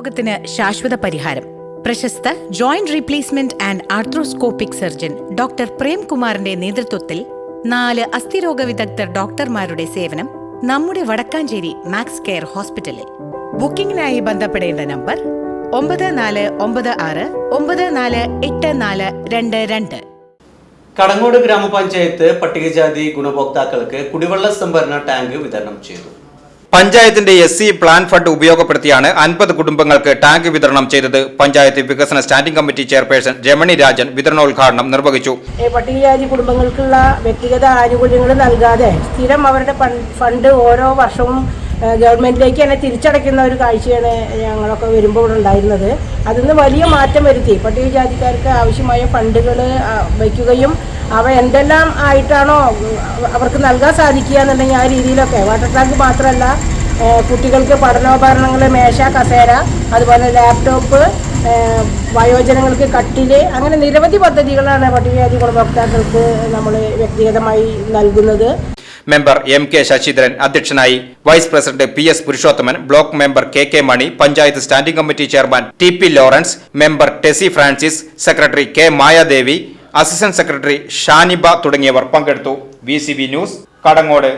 രോഗത്തിന് ശാശ്വത പരിഹാരം. പ്രശസ്ത joint replacement and arthroscopic surgeon doctor പ്രേംകുമാറിന്റെ നേതൃത്വത്തിൽ നാല് അസ്ഥിരോഗ വിദഗ്ധർ ഡോക്ടർമാരുടെ സേവനം നമ്മുടെ വടക്കാഞ്ചേരി മാക്സ് കെയർ ഹോസ്പിറ്റലിൽ. ബുക്കിംഗിനായി ബന്ധപ്പെടേണ്ട നമ്പർ ഒമ്പത് നാല് ഒമ്പത് ആറ് ഒമ്പത് നാല് എട്ട് നാല് രണ്ട് രണ്ട്. കടങ്ങോട് ഗ്രാമപഞ്ചായത്ത് പട്ടികജാതി ഗുണഭോക്താക്കൾക്ക് കുടിവെള്ള സംഭരണ ടാങ്ക് വിതരണം ചെയ്തു. പഞ്ചായത്തിന്റെ എസ് സി പ്ലാൻ ഫണ്ട് ഉപയോഗപ്പെടുത്തിയാണ് അൻപത് കുടുംബങ്ങൾക്ക് ടാങ്ക് വിതരണം ചെയ്തത്. പഞ്ചായത്ത് വികസന standing committee chairperson Ramani Rajan വിതരണോദ്ഘാടനം നിർവഹിച്ചു. പട്ടികജാതി കുടുംബങ്ങൾക്കുള്ള വ്യക്തിഗത ആനുകൂല്യങ്ങൾ നൽകാതെ സ്ഥിരം അവരുടെ ഫണ്ട് ഓരോ വർഷവും ഗവൺമെന്റിലേക്ക് തന്നെ തിരിച്ചടയ്ക്കുന്ന ഒരു കാഴ്ചയാണ് ഞങ്ങളൊക്കെ വരുമ്പോൾ ഉണ്ടായിരുന്നത്. അതിൽ നിന്ന് വലിയ മാറ്റം വരുത്തി. പട്ടികജാതിക്കാർക്ക് ആവശ്യമായ ഫണ്ടുകൾ വയ്ക്കുകയും അവ എന്തെല്ലാം ആയിട്ടാണോ അവർക്ക് നൽകാൻ സാധിക്കുക എന്നുണ്ടെങ്കിൽ ആ രീതിയിലൊക്കെ. വാട്ടർ ടാങ്ക് മാത്രമല്ല കുട്ടികൾക്ക് പഠനോപകരണങ്ങൾ മേശ കസേര അതുപോലെ ലാപ്ടോപ്പ് വയോജനങ്ങൾക്ക് കട്ടിൽ അങ്ങനെ നിരവധി പദ്ധതികളാണ് പട്ടികജാതി ഗുണഭോക്താക്കൾക്ക് നമ്മൾ വ്യക്തിഗതമായി നൽകുന്നത്. മെമ്പർ എം കെ ശശിധരൻ അധ്യക്ഷനായി vice president P S Purushothaman block member K K Mani panchayat standing committee chairman T P Lawrence member Tessy Francis secretary K Mayadevi assistant secretary Shaniba തുടങ്ങിയവർ പങ്കെടുത്തു. V news Kadangode.